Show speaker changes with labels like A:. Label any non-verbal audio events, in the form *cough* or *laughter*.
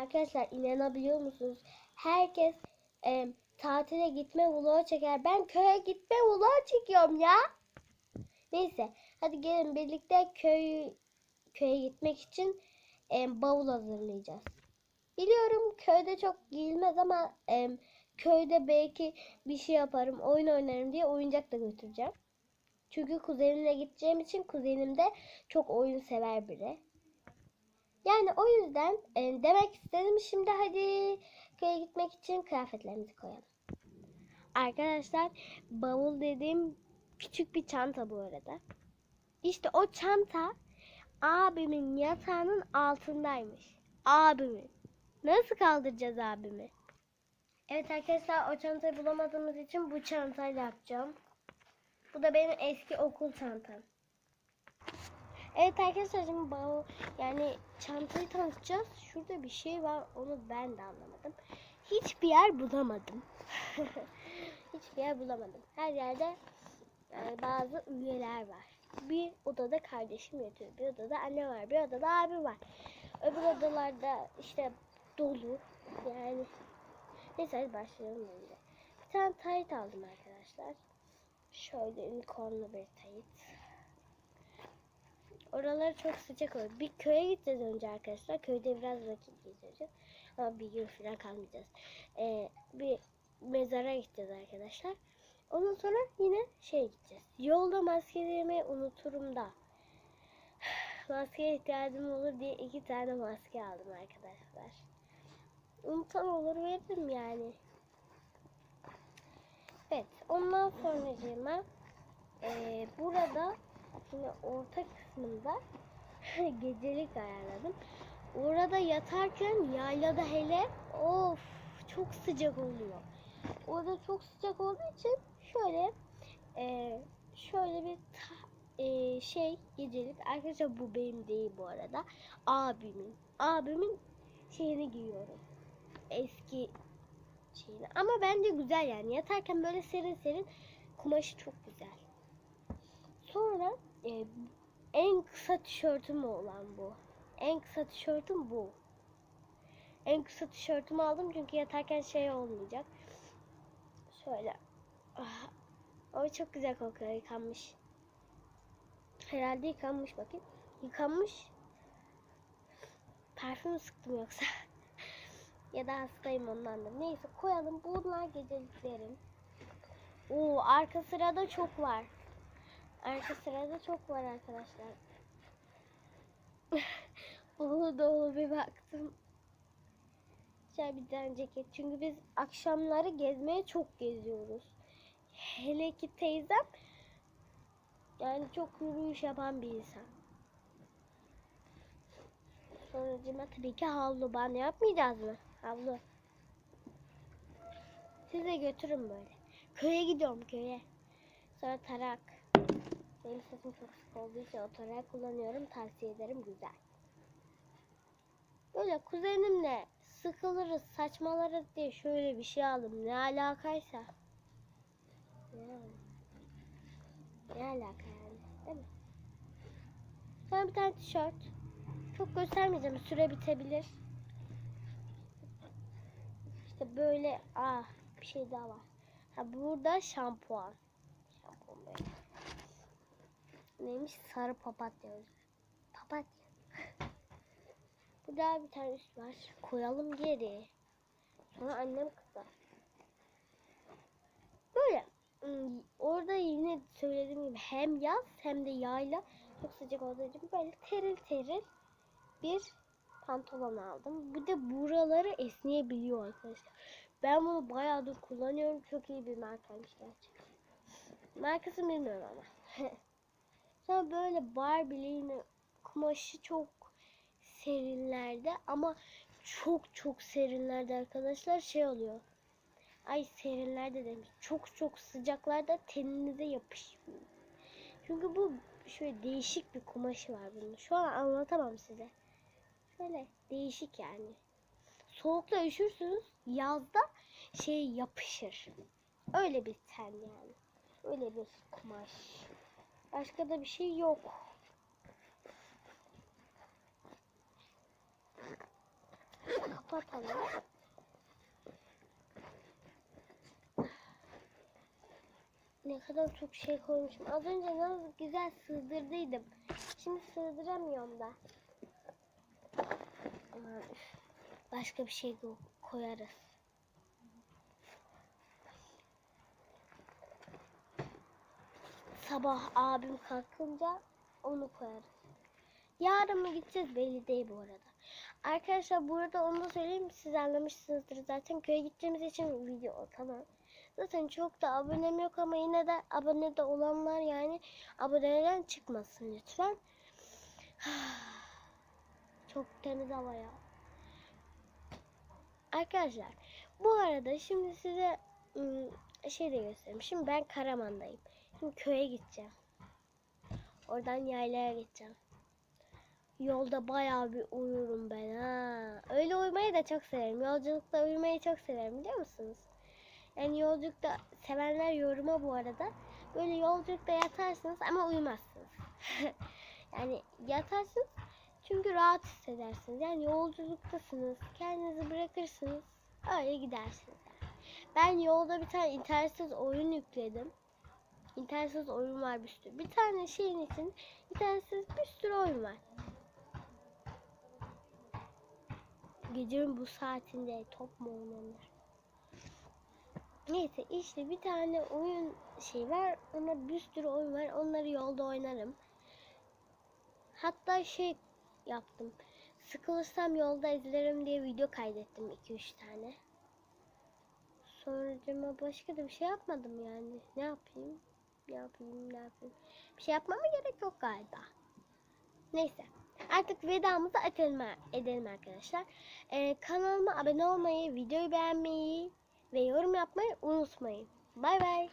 A: Arkadaşlar inanabiliyor musunuz? Herkes e, tatile gitme vlogu çeker. Ben köye gitme vlogu çekiyorum ya. Neyse hadi gelin birlikte köy köye gitmek için e, bavul hazırlayacağız. Biliyorum köyde çok giyilmez ama e, köyde belki bir şey yaparım, oyun oynarım diye oyuncak da götüreceğim. Çünkü kuzenimle gideceğim için kuzenim de çok oyun sever biri. Yani o yüzden e, demek istedim şimdi hadi köye gitmek için kıyafetlerimizi koyalım. Arkadaşlar bavul dediğim küçük bir çanta bu arada. İşte o çanta abimin yatağının altındaymış. Abimin. Nasıl kaldıracağız abimi? Evet arkadaşlar o çantayı bulamadığımız için bu çantayla yapacağım. Bu da benim eski okul çantam. Evet arkadaşlar şimdi bavul yani çantayı tanıtacağız. Şurada bir şey var onu ben de anlamadım. Hiçbir yer bulamadım. *laughs* Hiçbir yer bulamadım. Her yerde yani bazı üyeler var. Bir odada kardeşim yatıyor. Bir odada anne var. Bir odada abi var. Öbür odalarda işte dolu. Yani neyse hadi başlayalım önce. Bir tane tayt aldım arkadaşlar. Şöyle unicornlu bir tayt. Oralar çok sıcak olur. Bir köye gideceğiz önce arkadaşlar. Köyde biraz vakit geçireceğiz. Ama bir gün falan kalmayacağız. Ee, bir mezara gideceğiz arkadaşlar. Ondan sonra yine şey gideceğiz. Yolda maskelerimi unuturum da. *sighs* Maskeye ihtiyacım olur diye iki tane maske aldım arkadaşlar. Unutan olur veririm yani. Evet. Ondan sonra e, burada yine orta kısmında *laughs* gecelik ayarladım. Orada yatarken yaylada hele of çok sıcak oluyor. Orada çok sıcak olduğu için şöyle e, şöyle bir ta- e, şey gecelik. Arkadaşlar bu benim değil bu arada. Abimin abimin şeyini giyiyorum. Eski şeyini. Ama bence güzel yani. Yatarken böyle serin serin kumaşı çok güzel sonra e, en kısa tişörtüm olan bu. En kısa tişörtüm bu. En kısa tişörtümü aldım çünkü yatarken şey olmayacak. Şöyle. Ah, o çok güzel kokuyor yıkanmış. Herhalde yıkanmış bakayım. Yıkanmış. Parfüm sıktım yoksa. *laughs* Ya da hastayım ondan da. Neyse koyalım. Bunlar geceliklerim. Oo arka sırada çok var arka sırada çok var arkadaşlar *laughs* dolu dolu bir baktım Şöyle bir tane ceket. Çünkü biz akşamları gezmeye çok geziyoruz. Hele ki teyzem yani çok yürüyüş yapan bir insan. Sonracıma tabii ki havlu. Banyo yapmayacağız mı? Havlu. Size götürün böyle. Köye gidiyorum köye. Sonra tarak. Benim saçım çok sık olduğu için o tarağı kullanıyorum. Tavsiye ederim. Güzel. Böyle kuzenimle sıkılırız, saçmalarız diye şöyle bir şey aldım. Ne alakaysa. Ne alaka yani? Değil mi? Sonra bir tane tişört. Çok göstermeyeceğim. Süre bitebilir. İşte böyle ah bir şey daha var. Ha burada şampuan. Şampuan böyle. Neymiş? Sarı papatya. Papatya. Burada *laughs* bir tane üst var. Koyalım geri. Sonra annem kızar. Böyle. ım, Orada yine söylediğim gibi hem yaz hem de yayla çok sıcak olduğu için böyle teril teril bir pantolon aldım. Bir de buraları esneyebiliyor arkadaşlar. Ben bunu bayağıdır kullanıyorum. Çok iyi bir markaymış gerçekten. Markasını bilmiyorum ama. *laughs* Sonra böyle Barbie'nin kumaşı çok serinlerde ama çok çok serinlerde arkadaşlar şey oluyor. Ay serinlerde demiş. Çok çok sıcaklarda teninize yapışmıyor. Çünkü bu şöyle değişik bir kumaşı var bunun. Şu an anlatamam size. Şöyle değişik yani. Soğukta üşürsünüz. Yazda şey yapışır. Öyle bir ten yani. Öyle bir kumaş. Başka da bir şey yok. Kapatalım. Ne kadar çok şey koymuşum. Az önce nasıl güzel sığdırdıydım. Şimdi sığdıramıyorum da. Başka bir şey ko- koyarız. Sabah abim kalkınca onu koyarız. Yarın mı gideceğiz belli değil bu arada. Arkadaşlar burada onu da söyleyeyim siz anlamışsınızdır zaten köye gideceğimiz için video atamam. Zaten çok da abonem yok ama yine de abone de olanlar yani aboneden çıkmasın lütfen. *sighs* Çok temiz hava ya. Arkadaşlar bu arada şimdi size şey de göstereyim. Şimdi ben Karaman'dayım. Şimdi köye gideceğim. Oradan yaylaya gideceğim. Yolda bayağı bir uyurum ben ha. Öyle uyumayı da çok severim. Yolculukta uyumayı çok severim biliyor musunuz? Yani yolculukta sevenler yoruma bu arada. Böyle yolculukta yatarsınız ama uyumazsınız. *laughs* yani yatarsınız çünkü rahat hissedersiniz. Yani yolculuktasınız. Kendinizi bırakırsınız. Öyle gidersiniz. Ben yolda bir tane internetsiz oyun yükledim. İnternetsiz oyun var bir sürü. Bir tane şeyin için internetsiz bir sürü oyun var. Gecenin bu saatinde top mu oynanır? Neyse işte bir tane oyun şey var ama bir sürü oyun var. Onları yolda oynarım. Hatta şey yaptım. Sıkılırsam yolda izlerim diye video kaydettim 2-3 tane. Sonra başka da bir şey yapmadım yani. Ne yapayım? Ne yapayım? Ne yapayım? Bir şey yapmama gerek yok galiba. Neyse. Artık vedamızı edelim, edelim arkadaşlar. Ee, kanalıma abone olmayı, videoyu beğenmeyi ve yorum yapmayı unutmayın. Bay bay.